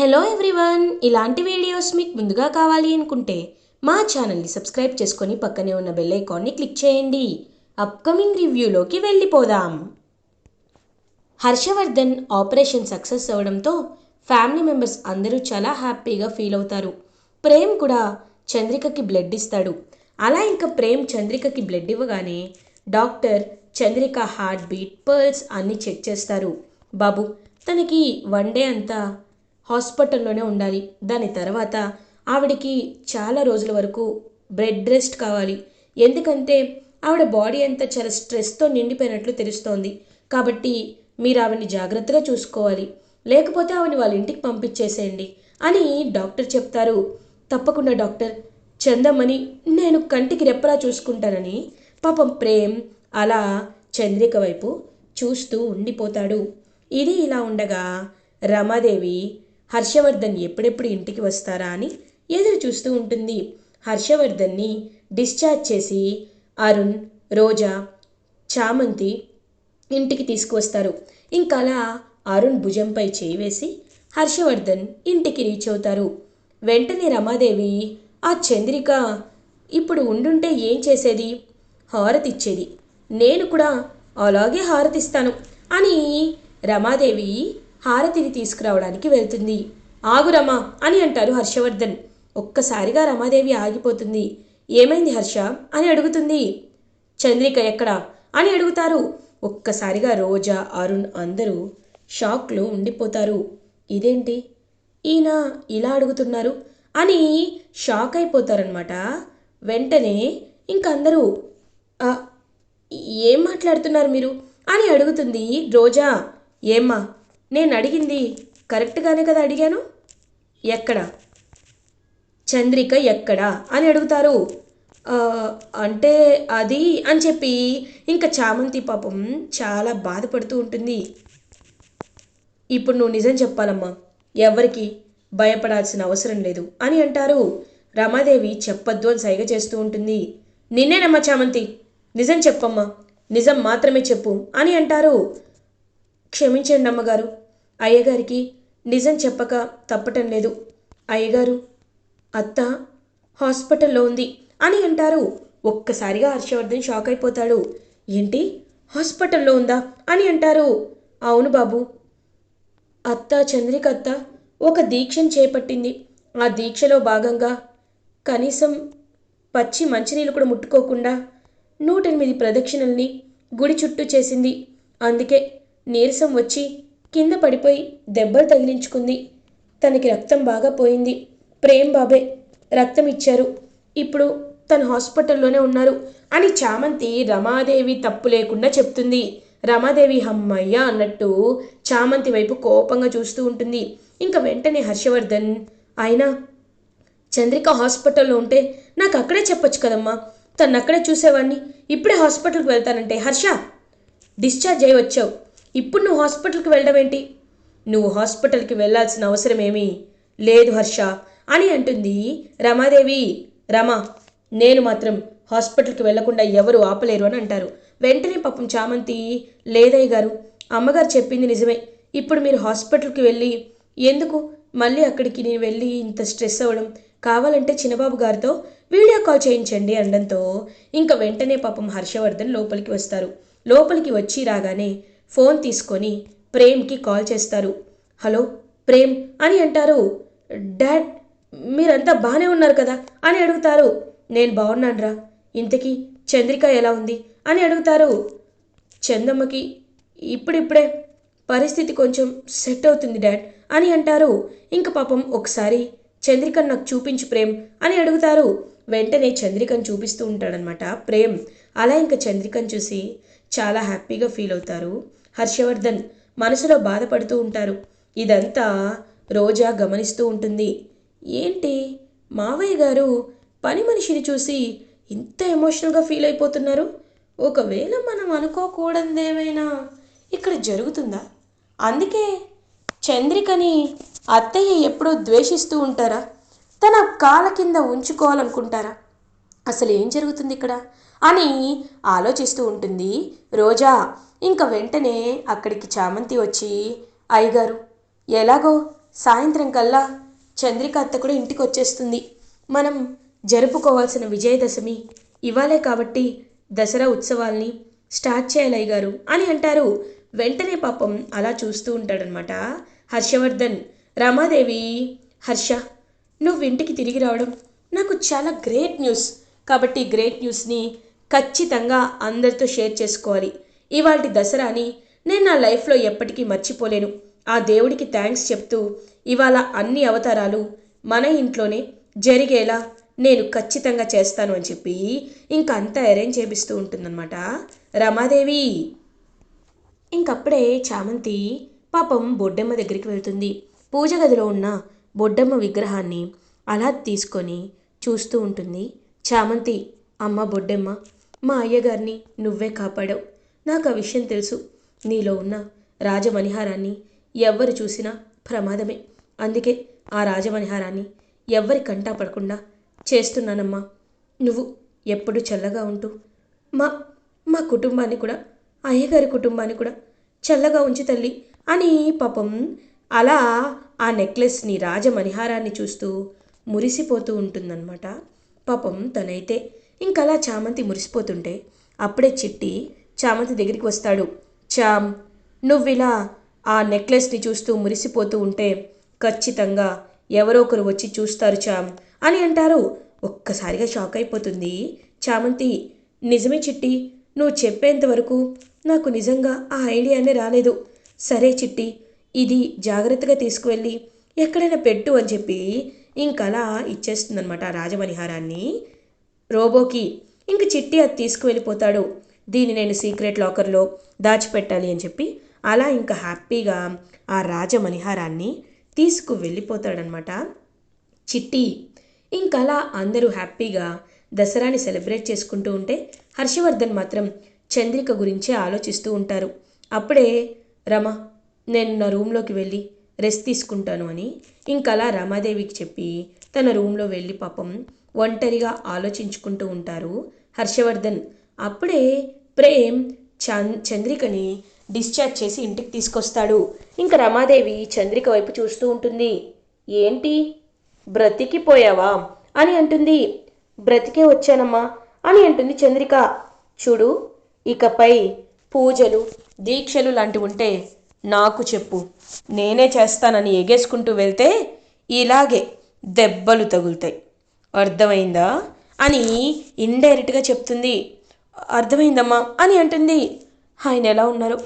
Hello everyone ఇలాంటి videos మీకు ముందుగా కావాలి అనుకుంటే మా ఛానల్ని సబ్స్క్రైబ్ చేసుకొని పక్కనే ఉన్న బెల్ ఐకాన్ని క్లిక్ చేయండి. అప్కమింగ్ రివ్యూలోకి వెళ్ళిపోదాం. హర్షవర్ధన్ ఆపరేషన్ సక్సెస్ అవ్వడంతో ఫ్యామిలీ మెంబర్స్ అందరూ చాలా హ్యాపీగా ఫీల్ అవుతారు. ప్రేమ్ కూడా చంద్రికకి బ్లడ్ ఇస్తాడు. అలా ఇంకా ప్రేమ్ చంద్రికకి బ్లడ్ ఇవ్వగానే doctor Chandrika heart beat pulse అన్నీ చెక్ చేస్తారు. బాబు తనకి వన్ డే అంతా హాస్పిటల్లోనే ఉండాలి. దాని తర్వాత ఆవిడకి చాలా రోజుల వరకు బెడ్ రెస్ట్ కావాలి. ఎందుకంటే ఆవిడ బాడీ అంతా చాలా స్ట్రెస్తో నిండిపోయినట్లు తెలుస్తోంది. కాబట్టి మీరు ఆవిడని జాగ్రత్తగా చూసుకోవాలి. లేకపోతే ఆవిడని వాళ్ళ ఇంటికి పంపించేసేయండి అని డాక్టర్ చెప్తారు. తప్పకుండా డాక్టర్. చందమ్మని నేను కంటికి రెప్పలా చూసుకుంటానని పాపం ప్రేమ్ అలా చంద్రిక వైపు చూస్తూ ఉండిపోతాడు. ఇది ఇలా ఉండగా రమాదేవి హర్షవర్ధన్ ఎప్పుడెప్పుడు ఇంటికి వస్తారా అని ఎదురు చూస్తూ ఉంటుంది. హర్షవర్ధన్ని డిశ్చార్జ్ చేసి అరుణ్ రోజా చామంతి ఇంటికి తీసుకువస్తారు. ఇంకా అలా అరుణ్ భుజంపై చేయి వేసి హర్షవర్ధన్ ఇంటికి రీచ్ అవుతారు. వెంటనే రమాదేవి ఆ చంద్రిక ఇప్పుడు ఉండుంటే ఏం చేసేది? హారతి ఇచ్చేది నేను కూడా అలాగే హారతిస్తాను అని రమాదేవి హారతిని తీసుకురావడానికి వెళ్తుంది. ఆగురమా అని అంటారు హర్షవర్ధన్. ఒక్కసారిగా రమాదేవి ఆగిపోతుంది. ఏమైంది హర్ష? అని అడుగుతుంది. చంద్రిక ఎక్కడా? అని అడుగుతారు. ఒక్కసారిగా రోజా అరుణ్ అందరూ షాక్లో ఉండిపోతారు. ఇదేంటి? ఈయన ఇలా అడుగుతున్నారు? అని షాక్ అయిపోతారనమాట వెంటనే ఇంకందరూ ఏం మాట్లాడుతున్నారు మీరు? అని అడుగుతుంది రోజా. ఏమ్మా నేను అడిగింది కరెక్ట్గానే కదా అడిగాను? ఎక్కడ? చంద్రిక ఎక్కడ? అని అడుగుతారు. అంటే అది అని చెప్పి ఇంకా చామంతి పాపం చాలా బాధపడుతూ ఉంటుంది. ఇప్పుడు నువ్వు నిజం చెప్పాలమ్మా. ఎవరికి భయపడాల్సిన అవసరం లేదు అని అంటారు. రమాదేవి చెప్పొద్దు అని సైగ చేస్తూ ఉంటుంది. నిన్నేనమ్మా చామంతి? నిజం చెప్పమ్మా. నిజం మాత్రమే చెప్పు అని అంటారు. క్షమించండి అమ్మగారు. అయ్యగారికి నిజం చెప్పక తప్పటం లేదు. అయ్యగారు అత్త హాస్పిటల్లో ఉంది అని అంటారు. ఒక్కసారిగా హర్షవర్ధన్ షాక్ అయిపోతాడు. ఏంటి? హాస్పిటల్లో ఉందా? అని అంటారు. అవును బాబు. అత్త చంద్రిక అత్త ఒక దీక్షను చేపట్టింది. ఆ దీక్షలో భాగంగా కనీసం పచ్చి మంచినీళ్ళు కూడా ముట్టుకోకుండా నూటెనిమిది ప్రదక్షిణల్ని గుడి చుట్టూ చేసింది. అందుకే నీరసం వచ్చి కింద పడిపోయి దెబ్బలు తగిలించుకుంది. తనకి రక్తం బాగా పోయింది. ప్రేమ్ బాబే రక్తం ఇచ్చారు ఇప్పుడు తను హాస్పిటల్లోనే ఉన్నారు అని చామంతి రమాదేవి తప్పు లేకుండా చెప్తుంది. రమాదేవి హమ్మయ్య అన్నట్టు చామంతి వైపు కోపంగా చూస్తూ ఉంటుంది. ఇంకా వెంటనే హర్షవర్ధన్ ఆయన చంద్రిక హాస్పిటల్లో ఉంటే నాకు అక్కడే చెప్పొచ్చు కదమ్మా. తను అక్కడే చూసేవాడిని ఇప్పుడే హాస్పిటల్కి వెళ్తానంటే హర్ష డిశ్చార్జ్ అయి వచ్చావు. ఇప్పుడు నువ్వు హాస్పిటల్కి వెళ్ళడం ఏంటి? నువ్వు హాస్పిటల్కి వెళ్ళాల్సిన అవసరం లేదు హర్ష. అని అంటుంది రమాదేవి. రమా నేను మాత్రం హాస్పిటల్కి వెళ్ళకుండా ఎవరు ఆపలేరు అని అంటారు. వెంటనే పాపం చామంతి లేదయ్య గారు అమ్మగారు చెప్పింది నిజమే. ఇప్పుడు మీరు హాస్పిటల్కి వెళ్ళి ఎందుకు మళ్ళీ అక్కడికి నేను వెళ్ళి ఇంత స్ట్రెస్ అవ్వడం? కావాలంటే చిన్నబాబు గారితో వీడియో కాల్ చేయించండి అనడంతో ఇంకా వెంటనే పాపం హర్షవర్ధన్ లోపలికి వస్తారు. లోపలికి వచ్చి రాగానే ఫోన్ తీసుకొని ప్రేమ్కి కాల్ చేస్తారు. హలో ప్రేమ్ అని అంటారు. డాడ్ మీరంతా బాగానే ఉన్నారు కదా అని అడుగుతారు. నేను బాగున్నానురా ఇంతకీ చంద్రిక ఎలా ఉంది? అని అడుగుతారు. చందమ్మకి ఇప్పుడిప్పుడే పరిస్థితి కొంచెం సెట్ అవుతుంది డాడ్ అని అంటారు. ఇంక పాపం ఒకసారి చంద్రికను నాకు చూపించు ప్రేమ్ అని అడుగుతారు. వెంటనే చంద్రికను చూపిస్తూ ఉంటాడనమాట ప్రేమ్. అలా ఇంకా చంద్రికను చూసి చాలా హ్యాపీగా ఫీల్ అవుతారు. హర్షవర్ధన్ మనసులో బాధపడుతూ ఉంటారు. ఇదంతా రోజా గమనిస్తూ ఉంటుంది. ఏంటి? మావయ్య గారు పని మనిషిని చూసి ఇంత ఎమోషనల్గా ఫీల్ అయిపోతున్నారు. ఒకవేళ మనం అనుకోకూడదేమైనా ఇక్కడ జరుగుతుందా? అందుకే చంద్రికని అత్తయ్య ఎప్పుడూ ద్వేషిస్తూ ఉంటారా? తన కాళ్ళ కింద ఉంచుకోవాలనుకుంటారా? అసలు ఏం జరుగుతుంది ఇక్కడ? అని ఆలోచిస్తూ ఉంటుంది రోజా. ఇంకా వెంటనే అక్కడికి చామంతి వచ్చి అయ్యగారు ఎలాగో సాయంత్రం కల్లా చంద్రిక అత్త కూడా ఇంటికి వచ్చేస్తుంది మనం జరుపుకోవాల్సిన విజయదశమి ఇవాళే కాబట్టి దసరా ఉత్సవాల్ని స్టార్ట్ చేయాలి అయ్యగారు అని అంటారు. వెంటనే పాపం అలా చూస్తూ ఉంటాడనమాట హర్షవర్ధన్. రమాదేవి హర్ష నువ్వు ఇంటికి తిరిగి రావడం నాకు చాలా గ్రేట్ న్యూస్. కాబట్టి గ్రేట్ న్యూస్ని ఖచ్చితంగా అందరితో షేర్ చేసుకోవాలి. ఇవాటి దసరాని నేను నా లైఫ్లో ఎప్పటికీ మర్చిపోలేను. ఆ దేవుడికి థ్యాంక్స్ చెప్తూ ఇవాళ అన్ని అవతారాలు మన ఇంట్లోనే జరిగేలా నేను ఖచ్చితంగా చేస్తాను అని చెప్పి ఇంకంతా అరేంజ్ చేపిస్తూ ఉంటుందన్నమాట. రమాదేవి! ఇంకప్పుడే చామంతి పాపం బొడ్డమ్మ దగ్గరికి వెళ్తుంది. పూజ గదిలో ఉన్న బొడ్డమ్మ విగ్రహాన్ని అలా తీసుకొని చూస్తూ ఉంటుంది. చామంతి అమ్మ బొడ్డమ్మ మా అయ్యగారిని నువ్వే కాపాడావు. నాకు ఆ విషయం తెలుసు. నీలో ఉన్న రాజమణిహారాన్ని ఎవ్వరు చూసినా ప్రమాదమే. అందుకే ఆ రాజమణిహారాన్ని ఎవ్వరి కంటా పడకుండా చేస్తున్నానమ్మా. నువ్వు ఎప్పుడు చల్లగా ఉంటూ మా మా కుటుంబాన్ని కూడా అయ్యగారి కుటుంబాన్ని కూడా చల్లగా ఉంచి తల్లి అని పాపం అలా ఆ నెక్లెస్ని రాజమణిహారాన్ని చూస్తూ మురిసిపోతూ ఉంటుందన్నమాట. పాపం తనైతే ఇంకలా చామంతి మురిసిపోతుంటే అప్పుడే చిట్టి చామంతి దగ్గరికి వస్తాడు. చామ్ నువ్విలా ఆ నెక్లెస్ని చూస్తూ మురిసిపోతూ ఉంటే ఖచ్చితంగా ఎవరో ఒకరు వచ్చి చూస్తారు చామ్ అని అంటారు. ఒక్కసారిగా షాక్ అయిపోతుంది చామంతి. నిజమే చిట్టి నువ్వు చెప్పేంత వరకు నాకు నిజంగా ఆ ఐడియానే రాలేదు. సరే చిట్టి ఇది జాగ్రత్తగా తీసుకువెళ్ళి ఎక్కడైనా పెట్టు అని చెప్పి ఇంకలా ఇచ్చేస్తుందనమాట ఆ రాజమణిహారాన్ని. రోబోకి ఇంక చిట్టి అది తీసుకువెళ్ళిపోతాడు. దీన్ని నేను సీక్రెట్ లాకర్లో దాచిపెట్టాలి అని చెప్పి అలా ఇంకా హ్యాపీగా ఆ రాజమణిహారాన్ని తీసుకు వెళ్ళిపోతాడనమాట చిట్టి ఇంకలా అందరూ హ్యాపీగా దసరాని సెలబ్రేట్ చేసుకుంటూ ఉంటే హర్షవర్ధన్ మాత్రం చంద్రిక గురించే ఆలోచిస్తూ ఉంటారు. అప్పుడే రమ నేను నా రూమ్లోకి వెళ్ళి రెస్ట్ తీసుకుంటాను అని ఇంకలా రమాదేవికి చెప్పి తన రూమ్లో వెళ్ళి పాపం ఒంటరిగా ఆలోచించుకుంటూ ఉంటారు. హర్షవర్ధన్ అప్పుడే ప్రేమ్ చంద్ చంద్రికని డిశ్చార్జ్ చేసి ఇంటికి తీసుకొస్తాడు. ఇంకా రమాదేవి చంద్రిక వైపు చూస్తూ ఉంటుంది. ఏంటి? బ్రతికిపోయావా? అని అంటుంది. బ్రతికే వచ్చానమ్మా అని అంటుంది చంద్రిక. చూడు ఇకపై పూజలు దీక్షలు లాంటివి ఉంటే నాకు చెప్పు. నేనే చేస్తానని ఎగేసుకుంటూ వెళ్తే ఇలాగే దెబ్బలు తగులుతాయి. అర్థమైందా? అని ఇండైరెక్ట్గా చెప్తుంది. అర్థమైందమ్మా అని అంటుంది. ఆయన ఎలా ఉన్నారు?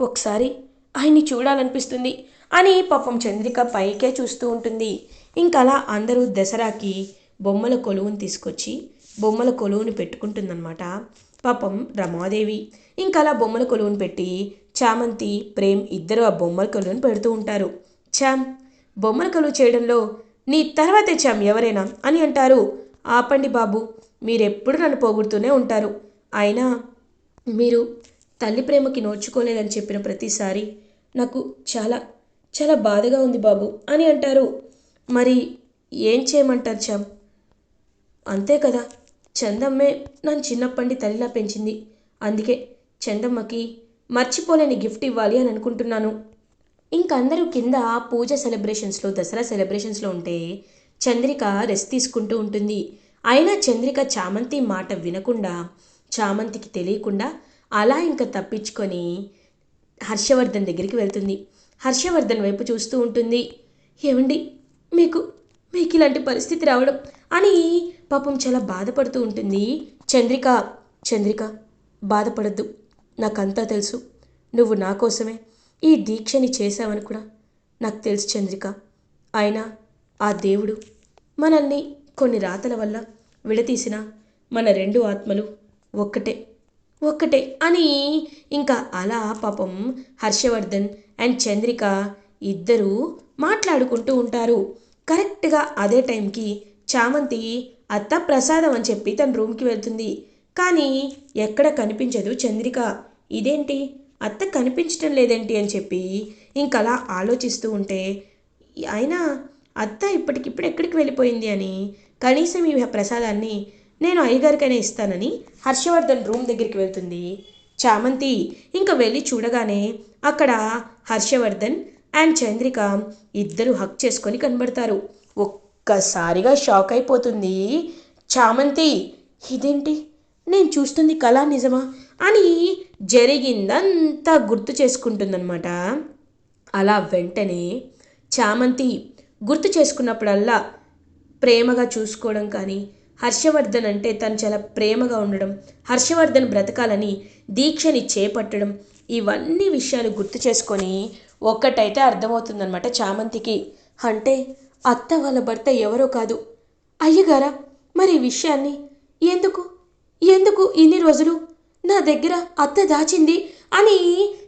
ఒకసారి ఆయన్ని చూడాలనిపిస్తుంది అని పాపం చంద్రిక పైకే చూస్తూ ఉంటుంది. ఇంకలా అందరూ దసరాకి బొమ్మల కొలువుని తీసుకొచ్చి బొమ్మల కొలువుని పెట్టుకుంటుందన్నమాట. పాపం రమాదేవి ఇంకలా బొమ్మల కొలువుని పెట్టి చామంతి ప్రేమ్ ఇద్దరు ఆ బొమ్మల కొలువుని పెడుతూ ఉంటారు. చామ్ బొమ్మల కొలువు చేయడంలో నీ తర్వాతే చామ్ ఎవరైనా? అని అంటారు. ఆపండి బాబు మీరెప్పుడు నన్ను పోగొడుతూనే ఉంటారు. అయినా మీరు తల్లి ప్రేమకి నోచుకోలేదని చెప్పిన ప్రతిసారి నాకు చాలా చాలా బాధగా ఉంది బాబు అని అంటారు. మరి ఏం చేయమంటారు చామ్ అంతే కదా చందమ్మే నన్ను చిన్నప్పటి తల్లిలా పెంచింది. అందుకే చందమ్మకి మర్చిపోలేని గిఫ్ట్ ఇవ్వాలి అని అనుకుంటున్నాను. ఇంకందరూ కింద పూజ సెలబ్రేషన్స్లో దసరా సెలబ్రేషన్స్లో ఉంటే చంద్రిక రెస్ట్ తీసుకుంటూ ఉంటుంది. అయినా చంద్రిక చామంతి మాట వినకుండా చామంతికి తెలియకుండా అలా ఇంకా తప్పించుకొని హర్షవర్ధన్ దగ్గరికి వెళ్తుంది. హర్షవర్ధన్ వైపు చూస్తూ ఉంటుంది. ఏమండి మీకు మీకు ఇలాంటి పరిస్థితి రావడం అని పాపం చాలా బాధపడుతూ ఉంటుంది. చంద్రిక చంద్రిక బాధపడద్దు. నాకంతా తెలుసు. నువ్వు నా కోసమే. ఈ దీక్షని చేశావని కూడా నాకు తెలుసు చంద్రిక. అయినా ఆ దేవుడు మనల్ని కొన్ని రాతల వల్ల విడతీసిన మన రెండు ఆత్మలు ఒక్కటే. ఒక్కటే అని ఇంకా అలా పాపం హర్షవర్ధన్ అండ్ చంద్రిక ఇద్దరూ మాట్లాడుకుంటూ ఉంటారు. కరెక్ట్గా అదే టైంకి చామంతి అత్త ప్రసాదం అని చెప్పి తన రూమ్కి వెళ్తుంది. కానీ ఎక్కడ కనిపించదు చంద్రిక. ఇదేంటి? అత్త కనిపించడం లేదేంటి అని చెప్పి ఇంకలా ఆలోచిస్తూ ఉంటే అయినా అత్త ఇప్పటికిప్పుడు ఎక్కడికి వెళ్ళిపోయింది అని కనీసం ఈ ప్రసాదాన్ని నేను అయ్యగారికైనా ఇస్తానని హర్షవర్ధన్ రూమ్ దగ్గరికి వెళ్తుంది. చామంతి ఇంకా వెళ్ళి చూడగానే అక్కడ హర్షవర్ధన్ అండ్ చంద్రిక ఇద్దరు హక్ చేసుకొని కనబడతారు. ఒక్కసారిగా షాక్ అయిపోతుంది. చామంతి ఇదేంటి? నేను చూస్తుంది కళ నిజమా? అని జరిగిందంతా గుర్తు చేసుకుంటుందన్నమాట. అలా వెంటనే చామంతి గుర్తు చేసుకున్నప్పుడల్లా ప్రేమగా చూసుకోవడం కానీ హర్షవర్ధన్ అంటే తను చాలా ప్రేమగా ఉండడం హర్షవర్ధన్ బ్రతకాలని దీక్షని చేపట్టడం ఇవన్నీ విషయాలు గుర్తు చేసుకొని ఒక్కటైతే అర్థమవుతుందనమాట చామంతికి. అంటే అత్త వాళ్ళ భర్త ఎవరో కాదు. అయ్యగారా మరి ఈ విషయాన్ని? ఎందుకు? ఎందుకు ఇన్ని రోజులు? నా దగ్గర అత్త దాచింది అని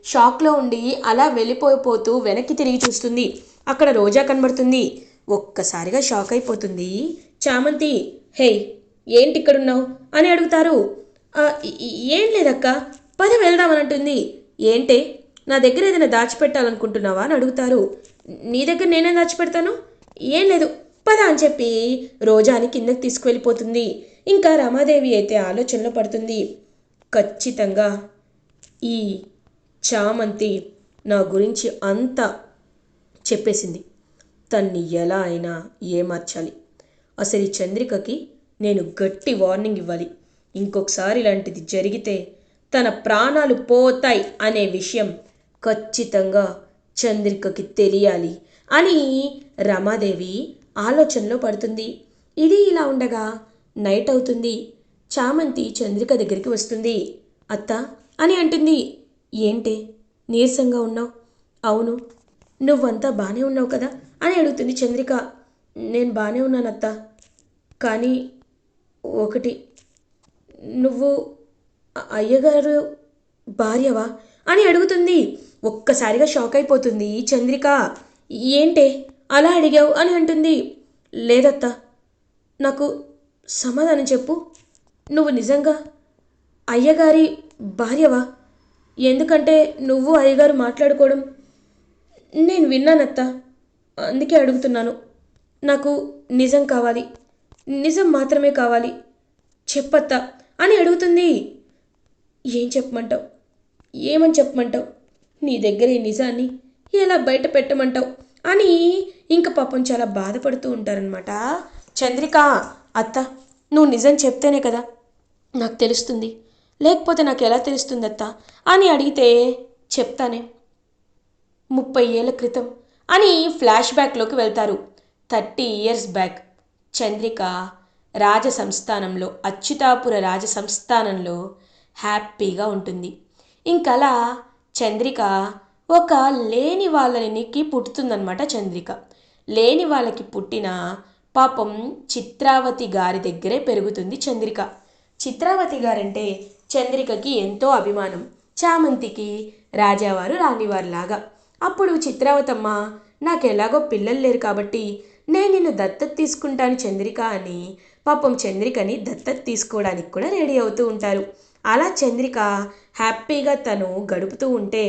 షాక్లో ఉండి అలా వెళ్ళిపోయిపోతూ వెనక్కి తిరిగి చూస్తుంది. అక్కడ రోజా కనబడుతుంది. ఒక్కసారిగా షాక్ అయిపోతుంది. చామంతి హే ఏంటి ఇక్కడున్నావు అని అడుగుతారు. ఏం లేదక్క పద వెళ్దామని అంటుంది. ఏంటే నా దగ్గర ఏదైనా దాచిపెట్టాలనుకుంటున్నావా? అని అడుగుతారు. నీ దగ్గర నేనేం దాచిపెడతాను? ఏం లేదు పద అని చెప్పి రోజాని కిందకి తీసుకువెళ్ళిపోతుంది. ఇంకా రమాదేవి అయితే ఆలోచనలో పడుతుంది. ఖచ్చితంగా ఈ చామంతి నా గురించి అంతా చెప్పేసింది. తన్ని ఎలా అయినా ఏమార్చాలి. అసలు ఈ చంద్రికకి నేను గట్టి వార్నింగ్ ఇవ్వాలి. ఇంకొకసారి ఇలాంటిది జరిగితే తన ప్రాణాలు పోతాయి అనే విషయం ఖచ్చితంగా చంద్రికకి తెలియాలి అని రమాదేవి ఆలోచనలో పడుతుంది. ఇది ఇలా ఉండగా నైట్ అవుతుంది. చామంతి చంద్రిక దగ్గరికి వస్తుంది. అత్త అని అంటుంది. ఏంటి? నీరసంగా ఉన్నావు? అవును. నువ్వంతా బాగానే ఉన్నావు కదా? అని అడుగుతుంది చంద్రిక. నేను బాగానే ఉన్నాను అత్త. కానీ ఒకటి నువ్వు అయ్యగారు భార్యవా? అని అడుగుతుంది. ఒక్కసారిగా షాక్ అయిపోతుంది చంద్రిక. ఏంటే? అలా అడిగావు అని అంటుంది. లేదత్త నాకు సమాధానం చెప్పు. నువ్వు నిజంగా అయ్యగారి భార్యవా? ఎందుకంటే నువ్వు అయ్యగారు మాట్లాడుకోవడం నేను విన్నానత్త. అందుకే అడుగుతున్నాను. నాకు నిజం కావాలి. నిజం మాత్రమే కావాలి. చెప్పత్త అని అడుగుతుంది. ఏం చెప్పమంటావు? ఏమని చెప్పమంటావు? నీ దగ్గర ఈ నిజాన్ని ఎలా బయట పెట్టమంటావు? అని ఇంక పాపం చాలా బాధపడుతూ ఉంటారనమాట చంద్రిక అత్త నువ్వు నిజం చెప్తేనే కదా నాకు తెలుస్తుంది. లేకపోతే నాకు ఎలా తెలుస్తుంది అత్త? అని అడిగితే చెప్తానే. ముప్పై ఏళ్ళ క్రితం అని ఫ్లాష్ బ్యాక్లోకి వెళ్తారు. Thirty years back. చంద్రిక రాజ సంస్థానంలో అచ్యుతాపుర రాజ సంస్థానంలో హ్యాపీగా ఉంటుంది. ఇంకలా చంద్రిక ఒక లేని వాళ్ళనికి పుట్టుతుందన్నమాట చంద్రిక. లేని వాళ్ళకి పుట్టిన పాపం చిత్రావతి గారి దగ్గరే పెరుగుతుంది చంద్రిక. చిత్రావతి గారంటే చంద్రికకి ఎంతో అభిమానం. చామంతికి రాజావారు రాణివారిలాగా. అప్పుడు చిత్రావతమ్మ నాకు ఎలాగో పిల్లలు లేరు కాబట్టి నేను నిన్ను దత్తత తీసుకుంటాను చంద్రిక అని పాపం చంద్రికని దత్తత తీసుకోవడానికి కూడా రెడీ అవుతూ ఉంటారు. అలా చంద్రిక హ్యాపీగా తను గడుపుతూ ఉంటే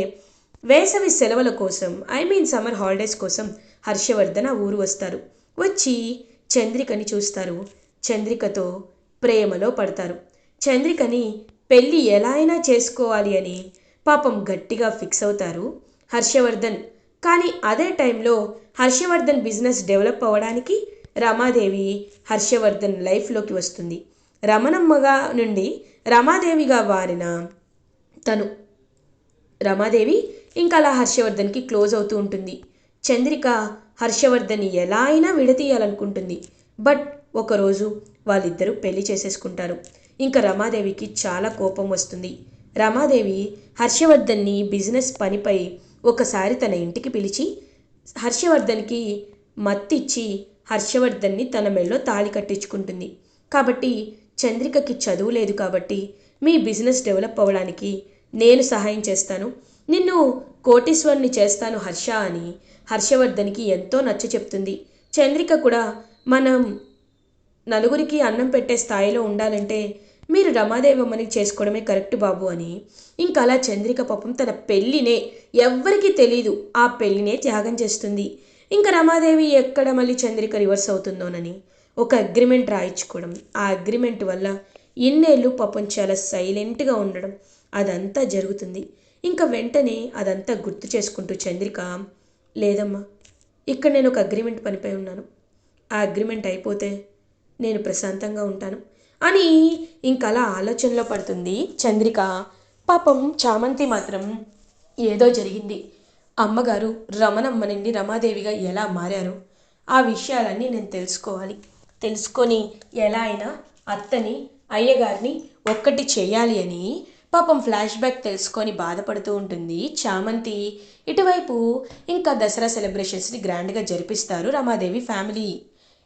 వేసవి సెలవుల కోసం ఐ మీన్ సమ్మర్ హాలిడేస్ కోసం హర్షవర్ధన ఊరు వస్తారు. వచ్చి చంద్రికని చూస్తారు. చంద్రికతో ప్రేమలో పడతారు. చంద్రికని పెళ్ళి ఎలా అయినా చేసుకోవాలి అని పాపం గట్టిగా ఫిక్స్ అవుతారు హర్షవర్ధన్. కానీ అదే టైంలో హర్షవర్ధన్ బిజినెస్ డెవలప్ అవ్వడానికి రమాదేవి హర్షవర్ధన్ లైఫ్లోకి వస్తుంది. రమణమ్మగా నుండి రమాదేవిగా వారిన తను రమాదేవి ఇంకా అలా హర్షవర్ధన్కి క్లోజ్ అవుతూ ఉంటుంది. చంద్రిక హర్షవర్ధన్ని ఎలా అయినా విడతీయాలనుకుంటుంది బట్ ఒకరోజు వాళ్ళిద్దరూ పెళ్ళి చేసేసుకుంటారు. ఇంకా రమాదేవికి చాలా కోపం వస్తుంది. రమాదేవి హర్షవర్ధన్ని బిజినెస్ పనిపై ఒకసారి తన ఇంటికి పిలిచి హర్షవర్ధన్కి మత్తిచ్చి హర్షవర్ధన్ని తన మెళ్ళో తాళి కట్టించుకుంటుంది. కాబట్టి చంద్రికకి చదువు లేదు కాబట్టి మీ బిజినెస్ డెవలప్ అవ్వడానికి నేను సహాయం చేస్తాను. నిన్ను కోటీశ్వర్ని చేస్తాను హర్ష అని హర్షవర్ధన్కి ఎంతో నచ్చ చెప్తుంది చంద్రిక కూడా మనం నలుగురికి అన్నం పెట్టే స్థాయిలో ఉండాలంటే మీరు రమాదేవమ్మని చేసుకోవడమే కరెక్ట్ బాబు అని. ఇంకా అలా చంద్రిక పాపం తన పెళ్ళినే ఎవ్వరికీ తెలీదు. ఆ పెళ్ళినే త్యాగం చేస్తుంది. ఇంకా రమాదేవి ఎక్కడ మళ్ళీ చంద్రిక రివర్స్ అవుతుందోనని. ఒక అగ్రిమెంట్ రాయించుకోవడం. ఆ అగ్రిమెంట్ వల్ల ఇన్నేళ్ళు పాపం చాలా సైలెంట్గా ఉండడం. అదంతా జరుగుతుంది. ఇంకా వెంటనే అదంతా గుర్తు చేసుకుంటూ చంద్రిక లేదమ్మా ఇక్కడ నేను ఒక అగ్రిమెంట్ పనిపై ఉన్నాను. ఆ అగ్రిమెంట్ అయిపోతే నేను ప్రశాంతంగా ఉంటాను. అని ఇంకలా ఆలోచనలో పడుతుంది చంద్రిక. పాపం చామంతి మాత్రం ఏదో జరిగింది. అమ్మగారు రమణమ్మ నుండి రమాదేవిగా ఎలా మారారు? ఆ విషయాలన్నీ నేను తెలుసుకోవాలి. తెలుసుకొని ఎలా అయినా అత్తని అయ్యగారిని ఒక్కటి చేయాలి అని పాపం ఫ్లాష్ బ్యాక్ తెలుసుకొని బాధపడుతూ ఉంటుంది చామంతి. ఇటువైపు ఇంకా దసరా సెలబ్రేషన్స్ని గ్రాండ్గా జరిపిస్తారు రమాదేవి ఫ్యామిలీ.